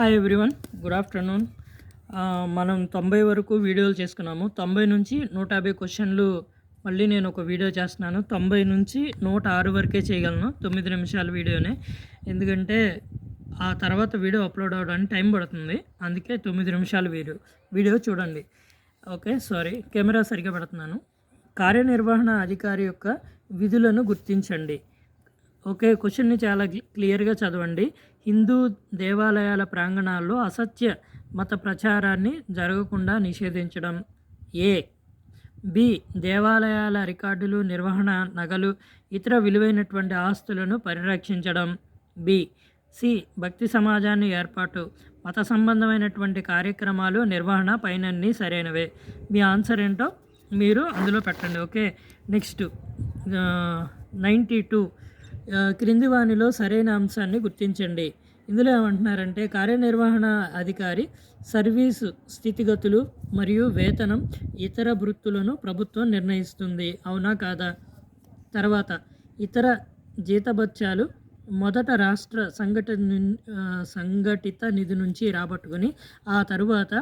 Hi everyone good afternoon మనం తొంభై వరకు వీడియోలు చేసుకున్నాము. తొంభై నుంచి నూట యాభై క్వశ్చన్లు మళ్ళీ నేను ఒక వీడియో చేస్తున్నాను. తొంభై నుంచి నూట ఆరు వరకే చేయగలను. తొమ్మిది నిమిషాల వీడియోనే. ఎందుకంటే ఆ తర్వాత వీడియో అప్లోడ్ అవ్వడానికి టైం పడుతుంది. అందుకే తొమ్మిది నిమిషాల వీడియో వీడియో చూడండి. ఓకే సారీ కెమెరా సరిగ్గా పెడుతున్నాను. కార్యనిర్వహణ అధికారి యొక్క విధులను గుర్తించండి. ఓకే క్వశ్చన్ని చాలా క్లియర్గా చదవండి. హిందూ దేవాలయాల ప్రాంగణాల్లో అసత్య మత ప్రచారాన్ని జరగకుండా నిషేధించడం. ఏ. బి. దేవాలయాల రికార్డులు నిర్వహణ నగలు ఇతర విలువైనటువంటి ఆస్తులను పరిరక్షించడం. బి. సి. భక్తి సమాజాన్ని ఏర్పాటు. మత సంబంధమైనటువంటి కార్యక్రమాలు నిర్వహణ పైనన్నీ సరైనవే. మీ ఆన్సర్ ఏంటో మీరు అందులో పెట్టండి. ఓకే. నెక్స్ట్. Ninety two. క్రింది వానిలో సరైన అంశాన్ని గుర్తించండి. ఇందులో ఏమంటున్నారంటే కార్యనిర్వహణ అధికారి సర్వీసు స్థితిగతులు మరియు వేతనం ఇతర వృత్తులను ప్రభుత్వం నిర్ణయిస్తుంది. అవునా కాదా? తర్వాత ఇతర జీతభత్యాలు మొదట రాష్ట్ర సంఘట సంఘటిత నిధి నుంచి రాబట్టుకుని ఆ తరువాత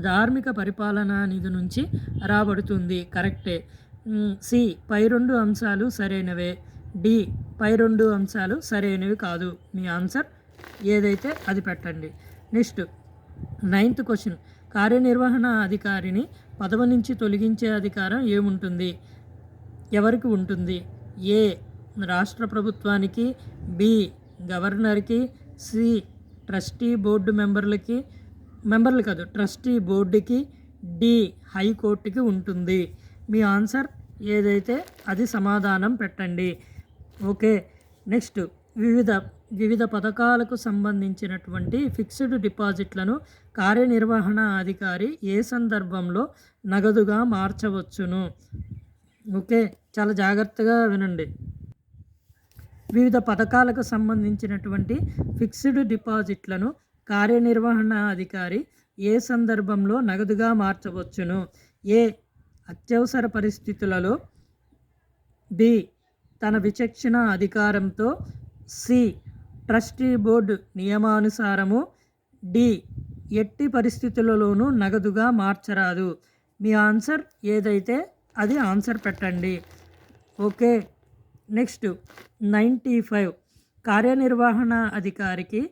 ధార్మిక పరిపాలనా నిధి నుంచి రాబడుతుంది. కరెక్టే. సి పై రెండు అంశాలు సరైనవే. డి పై రెండు అంశాలు సరైనవి కాదు. మీ ఆన్సర్ ఏదైతే అది పెట్టండి. Next ninth question. కార్యనిర్వహణ అధికారిని పదవి నుంచి తొలగించే అధికారం ఏముంటుంది? ఎవరికి ఉంటుంది? ఏ రాష్ట్ర ప్రభుత్వానికి బి గవర్నర్కి సి ట్రస్టీ బోర్డు మెంబర్లకి మెంబర్లు కాదు ట్రస్టీ బోర్డుకి డి హైకోర్టుకి ఉంటుంది. మీ ఆన్సర్ ఏదైతే అది సమాధానం పెట్టండి. Okay next. వివిధ వివిధ పథకాలకు సంబంధించినటువంటి ఫిక్స్డ్ డిపాజిట్లను కార్యనిర్వహణ అధికారి ఏ సందర్భంలో నగదుగా మార్చవచ్చును? ఓకే చాలా జాగ్రత్తగా వినండి. వివిధ పథకాలకు సంబంధించినటువంటి ఫిక్స్డ్ డిపాజిట్లను కార్యనిర్వహణ అధికారి ఏ సందర్భంలో నగదుగా మార్చవచ్చును? ఏ అత్యవసర పరిస్థితులలో? బి తన విచక్షణ అధికారంతో సి. ట్రస్టీ బోర్డు నియమానుసారము డి. ఎట్టి పరిస్థితులలోనూ నగదుగా మార్చరాదు. మీ ఆన్సర్ ఏదైతే అది ఆన్సర్ పెట్టండి. ఓకే. Next ninety five. కార్యనిర్వహణ అధికారికి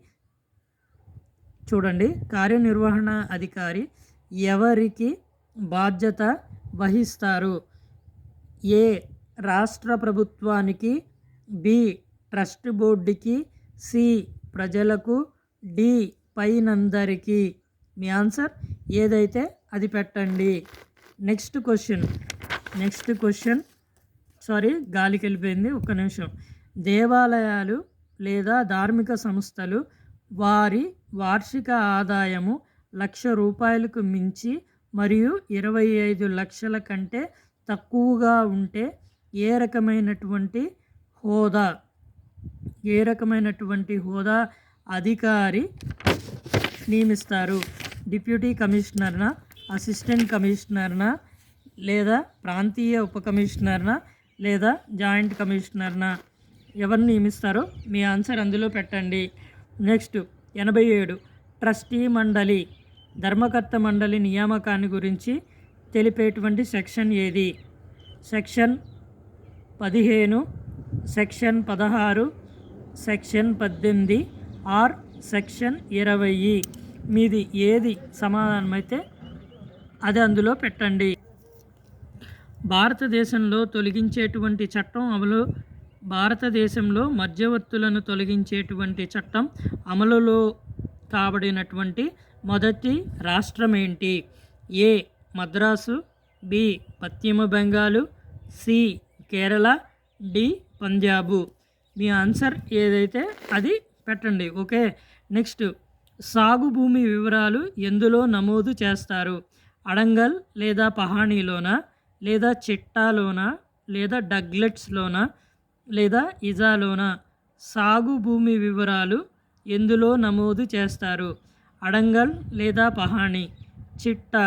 చూడండి. కార్యనిర్వహణ అధికారి ఎవరికి బాధ్యత వహిస్తారు? ఏ. రాష్ట్ర ప్రభుత్వానికి బి ట్రస్ట్ బోర్డుకి సి ప్రజలకు డి పైనందరికీ. మీ ఆన్సర్ ఏదైతే అది పెట్టండి. Next question. Next question. Sorry గాలికి వెళ్ళిపోయింది ఒక్క నిమిషం. దేవాలయాలు లేదా ధార్మిక సంస్థలు వారి వార్షిక ఆదాయము లక్ష రూపాయలకు మించి మరియు ఇరవై ఐదు లక్షల కంటే తక్కువగా ఉంటే ఏ రకమైనటువంటి హోదా? ఏ రకమైనటువంటి హోదా అధికారి నియమిస్తారు? డిప్యూటీ కమిషనర్నా? అసిస్టెంట్ కమిషనర్నా? లేదా ప్రాంతీయ ఉప కమిషనర్నా? లేదా జాయింట్ కమిషనర్నా? ఎవరిని నియమిస్తారో మీ ఆన్సర్ అందులో పెట్టండి. నెక్స్ట్ ఎనభై ఏడు ట్రస్టీ మండలి ధర్మకర్త మండలి నియామకాన్ని గురించి తెలిపేటువంటి సెక్షన్ ఏది? సెక్షన్ పదిహేను సెక్షన్ పదహారు సెక్షన్ పద్దెనిమిది ఆర్ సెక్షన్ ఇరవై. మీది ఏది సమాధానమైతే అది అందులో పెట్టండి. భారతదేశంలో తొలగించేటువంటి చట్టం అమలు భారతదేశంలో మధ్యవర్తులను తొలగించేటువంటి చట్టం అమలులో కాబడినటువంటి మొదటి రాష్ట్రం ఏంటి ఏ మద్రాసు బి పశ్చిమ బెంగాలు సి కేరళ డి పంజాబు. మీ ఆన్సర్ ఏదైతే అది పెట్టండి ఓకే? నెక్స్ట్ సాగు భూమి వివరాలు ఎందులో నమోదు చేస్తారు? అడంగల్ లేదా పహాణీలోన? లేదా చిట్టాలోనా? లేదా డగ్లెట్స్లోనా? లేదా ఇజాలోనా? సాగు భూమి వివరాలు ఎందులో నమోదు చేస్తారు? అడంగల్ లేదా పహాణి? చిట్టా?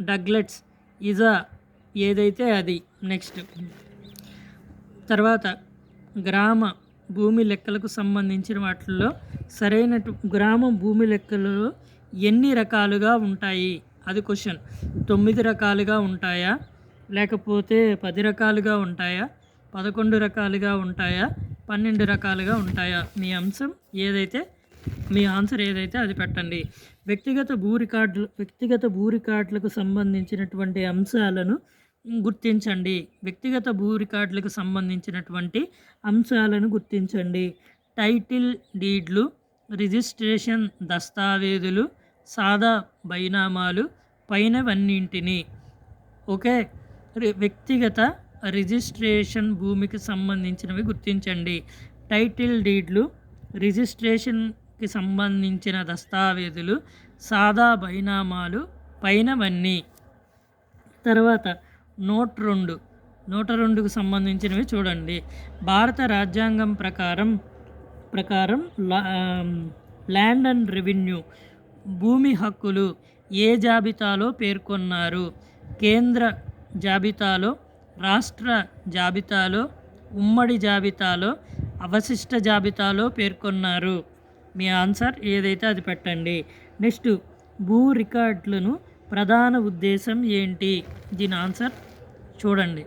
డగ్లెట్స్? ఇజా? ఏదైతే అది? నెక్స్ట్. తర్వాత గ్రామ భూమి లెక్కలకు సంబంధించిన వాటిల్లో సరైన గ్రామం భూమి లెక్కలలో ఎన్ని రకాలుగా ఉంటాయి? అది క్వశ్చన్ తొమ్మిది రకాలుగా ఉంటాయా? లేకపోతే పది రకాలుగా ఉంటాయా? పదకొండు రకాలుగా ఉంటాయా? పన్నెండు రకాలుగా ఉంటాయా? మీ అంశం ఏదైతే మీ ఆన్సర్ ఏదైతే అది పెట్టండి. వ్యక్తిగత భూ రికార్డులు వ్యక్తిగత భూ రికార్డులకు సంబంధించినటువంటి అంశాలను గుర్తించండి. వ్యక్తిగత భూ రికార్డులకు సంబంధించినటువంటి అంశాలను గుర్తించండి. టైటిల్ డీడ్లు రిజిస్ట్రేషన్ దస్తావేజులు సాదా బైనామాలు పైనవన్నింటిని. ఓకే? రి- వ్యక్తిగత రిజిస్ట్రేషన్ భూమికి సంబంధించినవి గుర్తించండి. టైటిల్ డీడ్లు రిజిస్ట్రేషన్కి సంబంధించిన దస్తావేజులు సాదా బైనామాలు పైనవన్నీ. తర్వాత నోట్ రెండు. నూట రెండుకు సంబంధించినవి చూడండి. భారత రాజ్యాంగం ప్రకారం ప్రకారం లా- ల్యాండ్ అండ్ రెవెన్యూ భూమి హక్కులు ఏ జాబితాలో పేర్కొన్నారు? కేంద్ర జాబితాలో రాష్ట్ర జాబితాలో ఉమ్మడి జాబితాలో అవశిష్ట జాబితాలో పేర్కొన్నారు? మీ ఆన్సర్ ఏదైతే అది పెట్టండి. నెక్స్ట్ భూ రికార్డులను ప్రధాన ఉద్దేశం ఏంటి? దీని ఆన్సర్ చూడండి.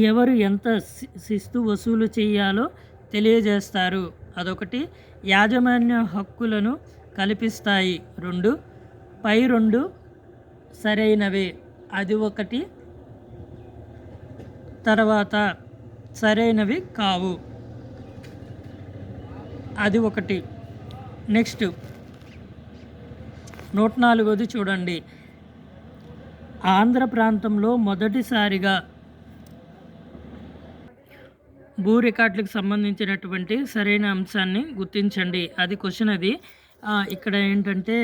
ఎవరు ఎంత శి- శిస్తు వసూలు చేయాలో తెలియజేస్తారు. అదొకటి. యాజమాన్య హక్కులను కల్పిస్తాయి. రెండు. పై రెండు సరైనవే. అది ఒకటి. తర్వాత సరైనవి కావు. అది ఒకటి. నెక్స్ట్. నూట నాలుగోది చూడండి. ఆంధ్ర ప్రాంతంలో మొదటిసారిగా భూ రికార్డులకు సంబంధించినటువంటి సరైన అంశాన్ని గుర్తించండి. అది క్వశ్చన్ అది. ఇక్కడ ఏంటంటే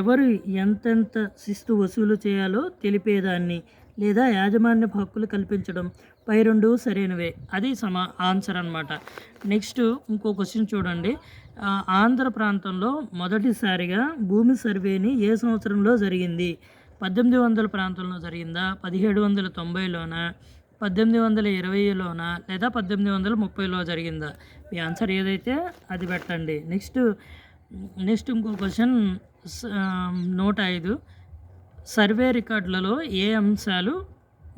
ఎవరు ఎంతెంత శిస్తు వసూలు చేయాలో తెలిపేదాన్ని లేదా యాజమాన్య హక్కులు కల్పించడం. పై రెండు సరైనవే. అది సమా ఆన్సర్ అనమాట నెక్స్ట్ ఇంకో క్వశ్చన్ చూడండి. ఆంధ్ర ప్రాంతంలో మొదటిసారిగా భూమి సర్వేని ఏ సంవత్సరంలో జరిగింది? పద్దెనిమిది వందల ప్రాంతంలో జరిగిందా? పదిహేడు వందల తొంభైలోన? పద్దెనిమిది వందల ఇరవైలోన? లేదా పద్దెనిమిది వందల ముప్పైలో జరిగిందా? మీ ఆన్సర్ ఏదైతే అది పెట్టండి. నెక్స్ట్ నెక్స్ట్ ఇంకో క్వశ్చన్ నూట ఐదు. సర్వే రికార్డులలో ఏ అంశాలు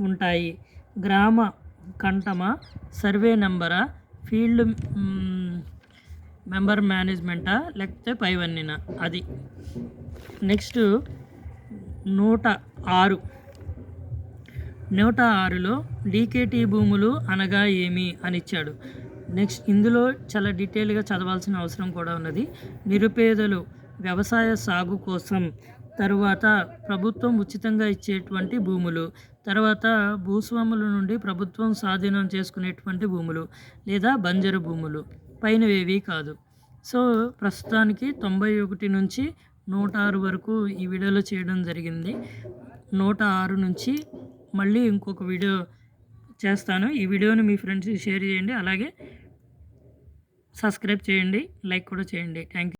ఉంటాయి? గ్రామ కంటమా సర్వే నెంబరా? ఫీల్డ్ మెంబర్ మేనేజ్మెంటా? లేకపోతే పైవన్నీనా? అది. నెక్స్ట్ నూట ఆరు. నూట ఆరులో డీకేటీ భూములు అనగా ఏమి అని ఇచ్చాడు నెక్స్ట్ ఇందులో చాలా డీటెయిల్గా చదవాల్సిన అవసరం కూడా ఉన్నది. నిరుపేదలు వ్యవసాయ సాగు కోసం తరువాత ప్రభుత్వం ఉచితంగా ఇచ్చేటువంటి భూములు తర్వాత భూస్వాముల నుండి ప్రభుత్వం స్వాధీనం చేసుకునేటువంటి భూములు లేదా బంజరు భూములు. పైనవేవి కాదు. సో ప్రస్తుతానికి తొంభై ఒకటి నుంచి నూట ఆరు వరకు ఈ వీడియోలో చేయడం జరిగింది. నూట ఆరు నుంచి మళ్ళీ ఇంకొక వీడియో చేస్తాను. ఈ వీడియోని మీ ఫ్రెండ్స్కి షేర్ చేయండి. అలాగే సబ్స్క్రైబ్ చేయండి. లైక్ కూడా చేయండి. Thank you